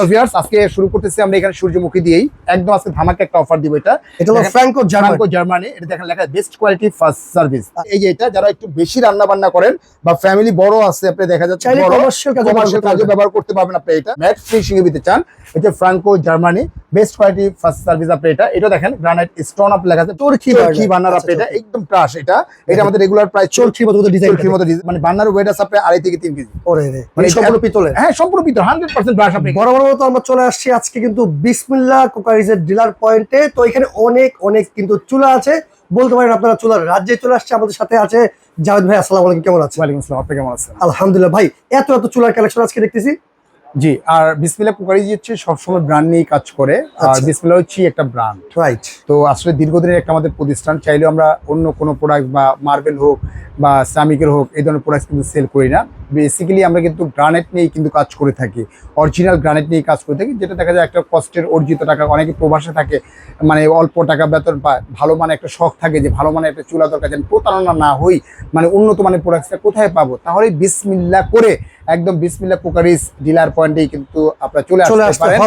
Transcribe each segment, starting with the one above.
তো ভিউয়ার্স আজকে শুরু করতেছি আমরা এখানে সূর্যমুখী দিয়েই। একদম আজকে ধামাকা একটা অফার দিব এটা। এটা হলো ফ্র্যাঙ্কো জার্মান জার্মানি এটা দেখেন লেখা বেস্ট কোয়ালিটি ফার্স্ট সার্ভিস এই যে এটা যারা একটু বেশি রান্না বান্না করেন বা ফ্যামিলি বড় আছে আপনি দেখা যাচ্ছে বড় কাজে কমার্শিয়াল ব্যবহার করতে কাজে ব্যবহার করতে পারবেন আপনি এটা। ম্যাট ফিনিশিং এ দিতে চান এটা Franco Germany best quality first service আপনি এটা। এটা দেখেন গ্রানাইট স্টোন আপ লেখা আছে চরকি চরকি বান্নার আপনি আচ্ছা, এটা একদম ট্রাশ এটা। এটা আমাদের রেগুলার প্রাইস চরকির মতো ডিজাইন চরকির মতো মানে বান্নার ওয়েট আছে আপনি আড়াই থেকে তিন কেজি। ওরে মানে মানে সম্পূর্ণ পিতলের? হ্যাঁ সম্পূর্ণ পিতল হান্ড্রেড পার্সেন্ট ব্রাশ আপনি বড় বড় মতো আমরা চলে আসছি আজকে কিন্তু বিসমিল্লা কুকারিজের ডিলার পয়েন্টে তো এখানে অনেক অনেক কিন্তু চুলা আছে। বলতে পারেন আপনারা চুলার রাজ্যে চলে আসছে আমাদের সাথে আছে জাভেদ ভাই আসসালামু আলাইকুম কেমন আছেন? ওয়ালাইকুম আসসালাম আপনি কেমন আছেন? আলহামদুলিল্লাহ ভাই এত এত চুলার কালেকশন আজকে দেখতেছি। জি আর বিসমিল্লা কুকারি হচ্ছে সবসময় ব্র্যান্ড নিয়ে কাজ করে আর আচ্ছা। বিসমিল্লা হচ্ছে একটা ব্র্যান্ড রাইট তো আসলে দীর্ঘদিনের একটা আমাদের প্রতিষ্ঠান চাইলেও আমরা অন্য কোনো প্রোডাক্ট বা মার্বেল হোক বা সামিকের হোক এই ধরনের প্রোডাক্ট কিন্তু সেল করি না। বেসিক্যালি আমরা কিন্তু গ্রানেট নিয়েই কিন্তু কাজ করে থাকি। অরিজিনাল গ্রানেট নিয়ে কাজ করে থাকি যেটা দেখা যায় একটা কষ্টের অর্জিত টাকা অনেকে প্রবাসে থাকে মানে অল্প টাকা বেতন পায় ভালো মানে একটা শখ থাকে যে ভালো মানে একটা চুলা দরকার যেন প্রতারণা না হই মানে উন্নত মানের প্রোডাক্টটা কোথায় পাবো? তাহলে বিসমিল্লা করে একদম বিসমিল্লা কুকারিস ডিলার পয়েন্টেই কিন্তু আপনারা চলে আসতে পারেন.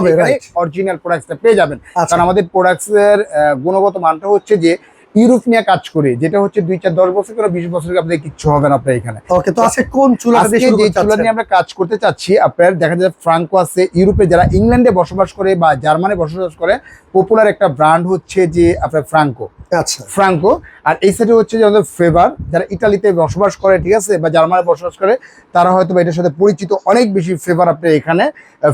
অরিজিনাল প্রোডাক্টটা পেয়ে যাবেন। আচ্ছা। কারণ আমাদের প্রোডাক্টস এর আহ, গুণগত মানটা হচ্ছে যে ইউরোপ নিয়ে কাজ করে যেটা হচ্ছে দুই চার দশ বছর করে বিশ বছর আপনাদের কিচ্ছু হবে না আপনার এখানে। ওকে তো আজকে কোন চুলা যে চুলা নিয়ে আমরা কাজ করতে চাচ্ছি আপনার দেখা যায় ফ্রাঙ্কো আছে ইউরোপে যারা ইংল্যান্ডে বসবাস করে বা জার্মানে বসবাস করে পপুলার একটা ব্র্যান্ড হচ্ছে যে আপনার ফ্রাঙ্কো। আচ্ছা। ফ্রাঙ্কো আর এই সাইডে হচ্ছে যে আমাদের ফেভার যারা ইটালিতে বসবাস করে ঠিক আছে বা জার্মানে বসবাস করে তারা হয়তো এটার সাথে পরিচিত অনেক বেশি ফেভার আপনার এখানে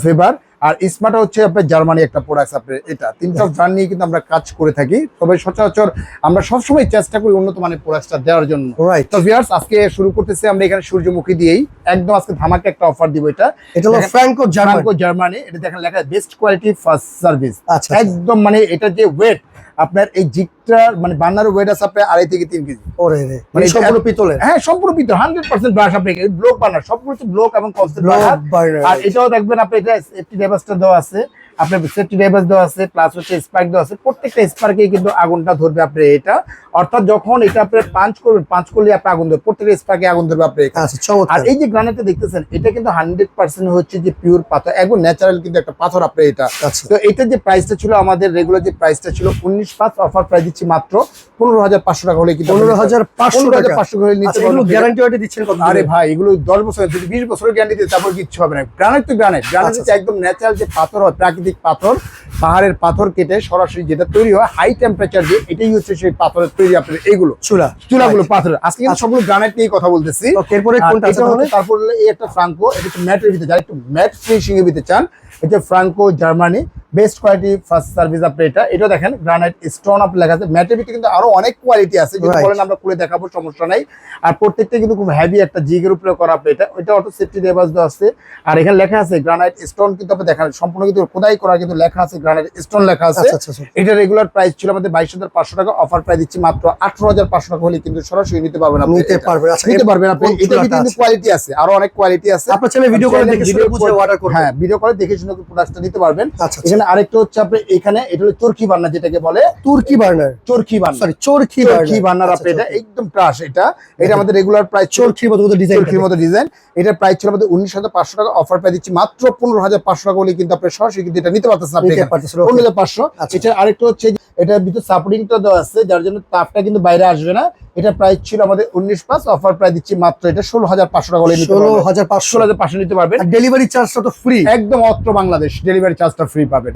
ফেভার আর স্মার্ট হচ্ছে আপনার জার্মানি একটা প্রোডাক্ট আপনার এটা। তিনটা ব্র্যান্ড নিয়ে কিন্তু আমরা কাজ করে থাকি। তবে সচরাচর আমরা সবসময় চেষ্টা করি উন্নত মানের প্রোডাক্টটা দেওয়ার জন্য। রাইট তো ভিউয়ার্স আজকে শুরু করতেছি আমরা এখানে সূর্যমুখী দিয়েই। একদম আজকে ধামাকা একটা অফার দিব এটা। এটা হলো ফ্র্যাঙ্কো জার্মান জার্মানি এটা দেখেন লেখা বেস্ট কোয়ালিটি ফার্স্ট সার্ভিস আচ্ছা একদম মানে এটা যে ওয়েট আপনার এই জিগটার মানে বান্নার ওয়েট আছে আপনার আড়াই থেকে তিন কেজি। ওরে রে মানে সম্পূর্ণ পিতলের? হ্যাঁ সম্পূর্ণ পিতল হান্ড্রেড পার্সেন্ট ব্রাশ আপনি ব্লক বানার সবগুলো ব্লক এবং কনসেপ্ট আর এটাও দেখবেন আপনি এটা সেফটি ডেভাসটা দেওয়া আছে। আপনার সেফটি ডেভাস দেওয়া আছে প্লাস হচ্ছে স্পার্ক দেওয়া আছে প্রত্যেকটা স্পার্কে কিন্তু আগুনটা ধরবে আপনি এটা। অর্থাৎ যখন এটা আপনি পাঞ্চ করবেন পাঞ্চ করলে আপনি আগুন ধরবে প্রত্যেকটা স্পার্কে আগুন ধরবে আপনি। আচ্ছা আর এই যে গ্রানাইটটা দেখতেছেন এটা কিন্তু হান্ড্রেড পার্সেন্ট হচ্ছে যে পিওর পাথর একদম ন্যাচারাল কিন্তু একটা পাথর আপনি এটা। আচ্ছা। তো এটার যে প্রাইসটা ছিল আমাদের রেগুলার যে প্রাইসটা ছিল উনিশ পাঁচ অফার প্রাইস দিচ্ছি মাত্র পনেরো হাজার পাঁচশো টাকা হলে কিন্তু পনেরো হাজার পাঁচশো হাজার টাকা পাঁচশো করে নিতে আচ্ছা গ্যারান্টি ওয়ারেন্টি দিচ্ছেন আরে ভাই এগুলো দশ বছর যদি বিশ বছরের গ্যারান্টি দিয়ে তারপর কিচ্ছু হবে না। গ্রানাইট তো গ্রানাইট গ্রানাইট আচ্ছা, হচ্ছে একদম ন্যাচারাল যে পাথর হয় প্রাকৃতিক পাথর পাহাড়ের পাথর কেটে সরাসরি যেটা তৈরি হয় হাই টেম্পারেচার দিয়ে এটাই হচ্ছে সেই পাথরের তৈরি আপনার এগুলো। চুলা। চুলাগুলো পাথর আজকে কিন্তু সবগুলো গ্রানাইট নিয়ে কথা বলতেছি। এরপরে কোনটা তারপর হলো এই একটা ফ্রাঙ্কো এটা ম্যাটের ভিতরে যারা একটু ম্যাট ফিনিশিং এর ভিতরে চান এটা Franco Germany best quality first service আপনি এটা। এটা দেখেন গ্রানাইট স্টোন আপ লেখা আছে। ম্যাটের ভিতরে কিন্তু আরও অনেক কোয়ালিটি আছে। যদি বলেন আমরা খুলে দেখাবো সমস্যা নাই। আর প্রত্যেকটা কিন্তু খুব হেভি একটা জিগের উপরে করা আপনি এটা। ওইটা অটো সেফটি রেবাস দেওয়া আছে। আর এখানে লেখা আছে গ্রানাইট স্টোন কিন্তু আপনি দেখেন সম্পূর্ণ কিন্তু খোদাই করা কিন্তু লেখা আছে গ্রানাইট স্টোন লেখা আছে। আচ্ছা আচ্ছা আচ্ছা। এটা রেগুলার প্রাইস ছিল আমাদের বাইশ হাজার পাঁচশো টাকা। অফার প্রাইস দিচ্ছি মাত্র আঠারো হাজার পাঁচশো টাকা হলে কিন্তু সরাসরি নিতে পারবেন আপনি। নিতে। পারবেন। নিতে পারবেন আপনি। এটা কিন্তু কোয়ালিটি আছে। আরও অনেক কোয়ালিটি আছে। আপনার ছেলে ভিডিও করে চাইলে দেখে করে- অর্ডার করবেন হ্যাঁ ভিডিও করে দেখে প্রোডাক্টটা নিতে পারবেন। আচ্ছা আচ্ছা। এখানে আরেকটা হচ্ছে আপনি এখানে এটা হলো চরকি বার্নার যেটাকে বলে। তুর্কি বার্নার? চরকি বার্নার সরি চরকি চরকি বান্নার আচ্ছা, আপনি এটা একদম এটা। এটা আমাদের রেগুলার প্রাইস চরকির মতো ডিজাইন চরকির মতো ডিজাইন এটা প্রাইস ছিল আমাদের উনিশ হাজার পাঁচশো টাকা। অফার দিচ্ছি মাত্র পনেরো হাজার পাঁচশো টাকা বলে কিন্তু আপনি সরাসরি কিন্তু এটা নিতে পারতেছেন আপনি পনেরো হাজার পাঁচশো। এছাড়া এটা আরেকটা হচ্ছে এটার ভিতরে সাপোর্টিংটা দেওয়া আছে যার জন্য তাপটা কিন্তু বাইরে আসবে না। এটা প্রাইস ছিল আমাদের উনিশ পাঁচ অফার প্রাইস দিচ্ছি মাত্র এটা ষোলো হাজার পাঁচশো টাকা ষোলো হাজার পাঁচশো। হাজার পাঁচশো নিতে পারবেন। ডেলিভারি চার্জটা তো ফ্রি একদম অত্র বাংলাদেশ ডেলিভারি চার্জটা ফ্রি পাবেন।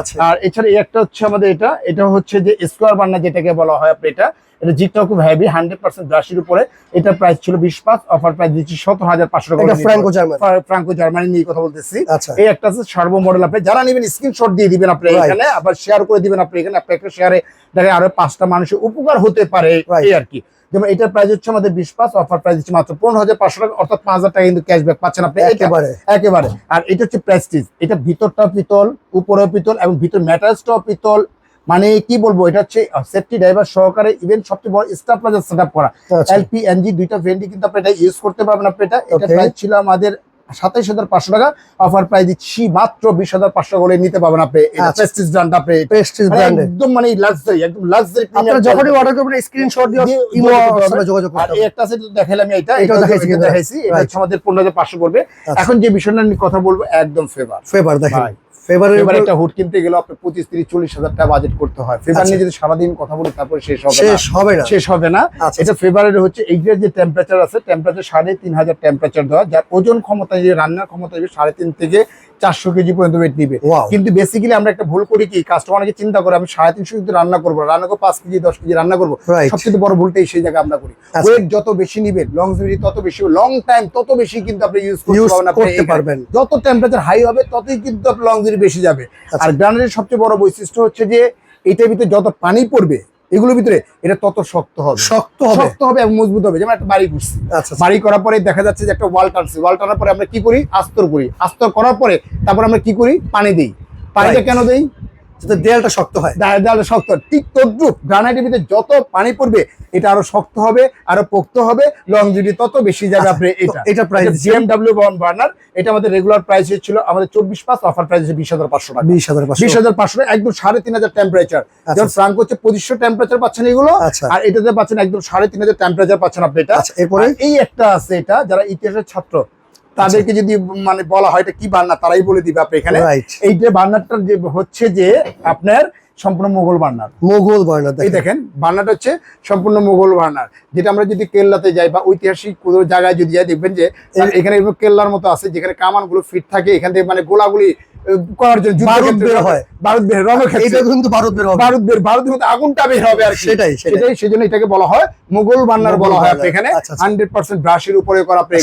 আছে? আর এছাড়া এই একটা হচ্ছে আমাদের এটা এটা হচ্ছে যে স্কোয়ার বান্না যেটাকে বলা হয় আপনি এটা এটা জিগটাও খুব হেভি হান্ড্রেড পার্সেন্ট ব্রাশির উপরে। এটা প্রাইস ছিল বিশ পাঁচ অফার প্রাইস দিচ্ছি সতেরো হাজার পাঁচশো টাকা এটা করে ফ্র্যাঙ্কো জার্মান। ফ্রাঙ্কো জার্মানি নিয়ে কথা বলতেছি। আচ্ছা। এই একটা আছে সার্বো মডেল আপনি যারা নেবেন স্ক্রিনশট দিয়ে দিবেন আপনি এখানে আবার শেয়ার করে দিবেন আপনি এখানে আপনি একটা শেয়ারে দেখেন আরও পাঁচটা মানুষের উপকার হতে পারে এই আর কি যেমন এটার প্রাইস হচ্ছে আমাদের বিশ পাঁচ অফার প্রাইস দিচ্ছি মাত্র পনেরো হাজার পাঁচশো টাকা অর্থাৎ পাঁচ হাজার টাকা কিন্তু ক্যাশব্যাক পাচ্ছেন আপনি একেবারে। একেবারে। আর এটা হচ্ছে প্রেস্টিজ এটা ভিতরটা পিতল উপরেও পিতল এবং ভিতর ম্যাটার্সটাও পিতল। মানে কি বলব এটা হচ্ছে সেফটি ড্রাইভার সহকারে ইভেন সবচেয়ে বড় স্টাফ প্লাজার সেট আপ করা। আচ্ছা। এলপি এনজি দুইটা ভেন্ডি কিন্তু আপনি এটা ইউজ করতে পারবেন আপনি এটা। এটা প্রাইস ছিল আমাদের সাতাইশ হাজার পাঁচশো টাকা অফার প্রাইস দিচ্ছি মাত্র বিশ হাজার পাঁচশো করে নিতে পারবেন আপনি। আচ্ছা। প্রেস্টিজ ব্র্যান্ড আপনি। প্রেস্টিজ একদম মানে লাক্সারি একদম লাক্সারি আপনারা যখনই অর্ডার করবেন স্ক্রিনশট দিয়ে যোগাযোগ করতে আর একটা আছে এটা এটাও এটা দেখাইছি দেখাইছি এটা হচ্ছে আমাদের পনেরো হাজার পাঁচশো পড়বে আচ্ছা। এখন যে বিষয়টা নিয়ে কথা বলব একদম ফেভার ফেভার দেখেন। ফেভারের এবার একটা হুড কিনতে গেলে আপনার পঁচিশ তিরিশ চল্লিশ হাজার টাকা বাজেট করতে হয়। ফেভার আচ্ছা। নিয়ে যদি সারাদিন কথা বলি তারপরে শেষ হবে শেষ হবে না। শেষ হবে না। আচ্ছা, এটা ফেভারের হচ্ছে এইটার যে টেম্পারেচার আছে টেম্পারেচার সাড়ে তিন হাজার টেম্পারেচার দেওয়া যার ওজন ক্ষমতা যে রান্নার ক্ষমতা সাড়ে তিন থেকে চারশো কেজি পর্যন্ত ওয়েট নিবে। কিন্তু বেসিক্যালি আমরা একটা ভুল করি কি? কাস্টমার অনেকে চিন্তা করে আমি সাড়ে তিনশো কিন্তু রান্না করব রান্না করব পাঁচ কেজি দশ কেজি রান্না করব। সবচেয়ে বড় ভুলটাই সেই জায়গায় আমরা করি। আচ্ছা। ওয়েট যত বেশি নিবেন লংজিভিটি তত বেশি লং টাইম তত বেশি কিন্তু আপনি ইউজ করতে পারবেন আপনি যত টেম্পারেচার হাই হবে ততই কিন্তু আপনার লংজিভিটি বেশি যাবে। আচ্ছা। আর গ্রানাইটের সবচেয়ে বড় বৈশিষ্ট্য হচ্ছে যে এটার ভিতরে যত পানি পড়বে এগুলোর ভিতরে এটা তত শক্ত হবে। শক্ত হবে। শক্ত হবে এবং মজবুত হবে। যেমন একটা বাড়ি করছি। আচ্ছা বাড়ি করার পরে দেখা যাচ্ছে যে একটা ওয়াল টানছি। ওয়াল টানার পরে আমরা কি করি? আস্তর করি। আস্তর করার পরে তারপর আমরা কি করি? পানি দিই। পানিটা কেন দেই? যাতে দেয়ালটা শক্ত হয়। দেয়ালটা শক্ত। ঠিক তদ্রুপ গ্রানাইটের ভিতরে যত পানি পড়বে এটা আরও শক্ত হবে আরও পোক্ত হবে লং লংজিভিটি তত বেশি যাবে আচ্ছা, আপনি এটা। এটা প্রাইস বিএমডব্লিউ বন বার্নার এটা আমাদের রেগুলার প্রাইস ছিল আমাদের চব্বিশ পাঁচ অফার প্রাইস বিশ হাজার পাঁচশো টাকা। বিশ হাজার পাঁচশো। বিশ হাজার পাঁচশো একদম সাড়ে তিন হাজার টেম্পারেচার যেমন ফ্রাঙ্ক হচ্ছে পঁচিশশো টেম্পারেচার পাচ্ছেন এগুলো আচ্ছা। আর এটাতে পাচ্ছেন একদম সাড়ে তিন হাজার টেম্পারেচার পাচ্ছেন আপনি এটা। আচ্ছা এরপরে? এই একটা আছে এটা যারা ইতিহাসের ছাত্র তাদেরকে যদি মানে বলা হয় এটা কি বার্নার তারাই বলে দিবে আপনি এখানে। এই যে বার্নারটার যে হচ্ছে যে আপনার সম্পূর্ণ মোগল বার্নার মোগল বার্নার এই দেখেন বান্নাটা বার্নারটা হচ্ছে সম্পূর্ণ মোগল বার্নার যেটা আমরা যদি কেল্লাতে যাই বা ঐতিহাসিক কোনো জায়গায় যদি যাই দেখবেন যে এখানে কেল্লার মতো আছে যেখানে কামানগুলো ফিট থাকে এখান থেকে মানে গোলাগুলি করার জন্য বারুদ বের হয়। বারুদ বের এটা কিন্তু ভারত বের হবে। বারুদ বের বারুদের মধ্যে আগুনটা বের হবে আর সেটাই সেটাই। সেজন্য এটাকে বলা হয় মুঘল বান্নার বলা হয় আপনি এখানে। আচ্ছা, আচ্ছা। হান্ড্রেড পার্সেন্ট ব্রাশের উপরে করা আপনি।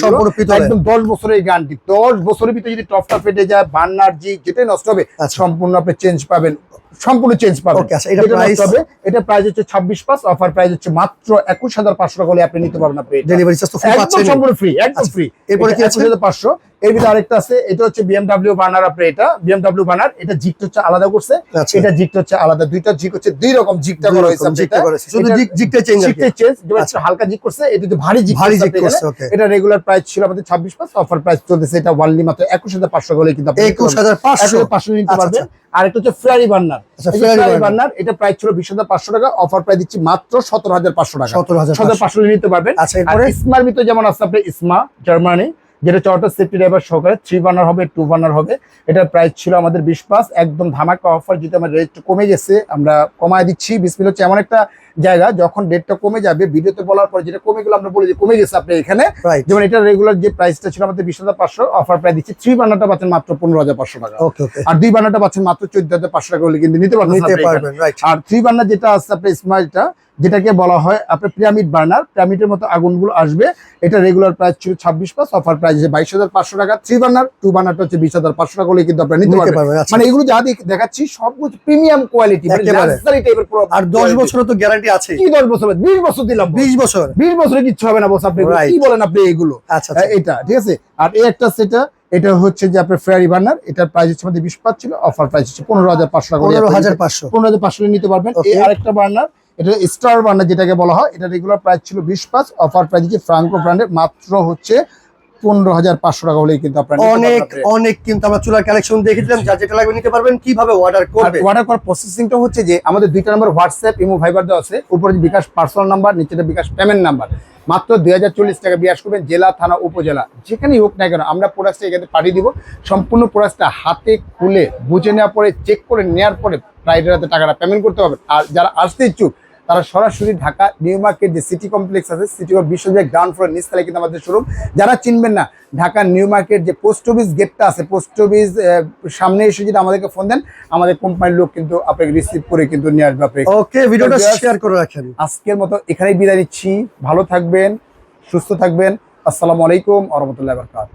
একদম দশ বছরের গানটি দশ বছরের ভিতরে যদি টপটা ফেটে যায় বান্নার জি যেটাই নষ্ট হবে আচ্ছা। সম্পূর্ণ আপনি চেঞ্জ পাবেন। সম্পূর্ণ চেঞ্জ পাবেন আচ্ছা, এটা price? হবে এটা প্রাইস হচ্ছে ছাব্বিশ পাঁচ অফার প্রাইস হচ্ছে মাত্র একুশ হাজার পাঁচশো টাকা হলে আপনি নিতে পারবেন আপনি ডেলিভারি চার্জ তো ফ্রি পাচ্ছেন একদম সম্পূর্ণ ফ্রি একদম আচ্ছা, ফ্রি এরপরে কি আছে? পাঁচশো এর ভিতরে আরেকটা আছে এটা হচ্ছে বিএমডাব্লিউ বানার আপনি এটা বিএমডাব্লিউ বানার এটা জিক হচ্ছে আলাদা করছে আচ্ছা এটা জিকটা হচ্ছে আলাদা দুইটা জিক হচ্ছে দুই রকম জিকটা দুই করা হয়েছে আপনি জিগটা এটা। করেছে। শুধু জিগ জিগটা চেঞ্জ আর কি জিকটা চেঞ্জ যেটা আচ্ছা। হালকা জিক করছে এটা একটু ভারী জিক ভারী জিগ করছে ওকে এটা রেগুলার প্রাইস ছিল আমাদের ছাব্বিশ পাস অফার প্রাইস চলতেছে এটা ওয়ানলি মাত্র একুশ হাজার পাঁচশো করে কিন্তু আপনি নিতে একুশ পারবেন। হাজার পাঁচশো 1500 নিতে আচ্ছা, পারবেন আর একটা হচ্ছে ফ্লারি বার্নার আচ্ছা ফেয়ারি বার্নার বার্নার এটা প্রাইস ছিল বিশ হাজার পাঁচশো টাকা অফার প্রাইস দিচ্ছি মাত্র সতেরো হাজার পাঁচশো টাকা। সতেরো হাজার সতেরো পাঁচশো। নিতে পারবেন। আচ্ছা ইসমার ভিতরে যেমন আছে আপনার ইসমা জার্মানি যেটা চটা সেফটি ড্রাইভার সহকারে থ্রি বার্নার হবে টু বার্নার হবে। এটার প্রাইস ছিল আমাদের বিশ পাঁচ একদম ধামাকা অফার যেটা আমার রেট কমে গেছে আমরা কমায় দিচ্ছি। বিসমিল হচ্ছে এমন একটা জায়গা যখন ডেটটা কমে যাবে ভিডিওতে বলার পর যেটা কমে গেলো আমরা বলি যে কমে গেছে আপনি এখানে। যেমন এটা রেগুলার যে প্রাইসটা ছিল আমাদের বিশ হাজার পাঁচশো অফার প্রাইস দিচ্ছি থ্রি বার্নারটা পাচ্ছেন মাত্র পনেরো হাজার পাঁচশো টাকা। আর দুই বার্নারটা পাচ্ছেন মাত্র চোদ্দ হাজার পাঁচশো টাকা হলে কিন্তু নিতে পারবেন আপনি আর থ্রি বার্নার যেটা আছে আপনার স্মাইলটা যেটাকে বলা হয় আপনার পিরামিড বার্নার পিরামিডের মতো আগুনগুলো আসবে। এটা রেগুলার প্রাইস ছিল ছাব্বিশ পাঁচ অফার প্রাইস বাইশ হাজার পাঁচশো টাকা। থ্রি বার্নার টু বার্নারটা হচ্ছে বিশ হাজার পাঁচশো টাকা হলে কিন্তু আপনার নিতে পারবেন। আচ্ছা। মানে এগুলো যা দেখ- দেখাচ্ছি সবগুলো প্রিমিয়াম কোয়ালিটি আর দশ বছর তো গ্যারান্টি আছে। কি দশ বছর বিশ বছর দিলাম বিশ বছর। বিশ বছরে কিচ্ছু হবে না বস আপনি কি বলেন আপনি এগুলো? আচ্ছা আচ্ছা। এটা ঠিক আছে? আর এই একটা সেটা এটা হচ্ছে যে আপনার ফেয়ারি বার্নার এটার প্রাইস হচ্ছে আমাদের বিশ পাঁচ ছিল অফার প্রাইস হচ্ছে পনেরো হাজার পাঁচশো টাকা পনেরো হাজার পাঁচশো। পনেরো হাজার পাঁচশো নিতে পারবেন। এই. আরেকটা বার্নার এটা স্টার বার্নার যেটাকে বলা হয় এটা রেগুলার প্রাইস ছিল বিশ পাঁচ অফার প্রাইস হচ্ছে ফ্রাঙ্কো ব্র্যান্ডের মাত্র হচ্ছে পনেরো হাজার পাঁচশো টাকা হলেই কিন্তু আপনার অনেক অনেক কিন্তু আমরা চুলার কালেকশন দেখেছিলাম যা যেটা লাগবে নিতে পারবেন কীভাবে অর্ডার করবে? অর্ডার করার প্রসেসিংটা হচ্ছে যে আমাদের দুইটা নাম্বার হোয়াটসঅ্যাপ ইমো ভাইবার দেওয়া আছে উপরে বিকাশ পার্সোনাল নাম্বার নিচেটা বিকাশ পেমেন্ট নাম্বার মাত্র দুই হাজার চল্লিশ টাকা বিকাশ করবেন জেলা থানা উপজেলা। যেখানেই হোক না কেন আমরা প্রোডাক্টটা এখানে পাঠিয়ে দিব। সম্পূর্ণ প্রোডাক্টটা হাতে খুলে বুঝে নেওয়ার পরে চেক করে নেওয়ার পরে ফ্রাইডের হাতে টাকাটা পেমেন্ট করতে হবে। আর যারা আসতে ইচ্ছুক তারা সরাসরি ঢাকা নিউ মার্কেট যে সিটি কমপ্লেক্স আছে সিটি বিশ্ববিদ্যালয় গ্রাউন্ড ফ্লোর নিচতলায় কিন্তু আমাদের শোরুম যারা চিনবেন না ঢাকা নিউ মার্কেট যে পোস্ট অফিস গেটটা আছে পোস্ট অফিস সামনে এসে যদি আমাদেরকে ফোন দেন আমাদের কোম্পানির লোক কিন্তু আপনাকে রিসিভ করে কিন্তু নিয়ে আসবে ওকে ভিডিওটা শেয়ার করে রাখেন। আজকের মতো এখানেই বিদায় নিচ্ছি। ভালো থাকবেন সুস্থ থাকবেন। আসসালামু আলাইকুম আ রহমতুল্লাহ বরকাত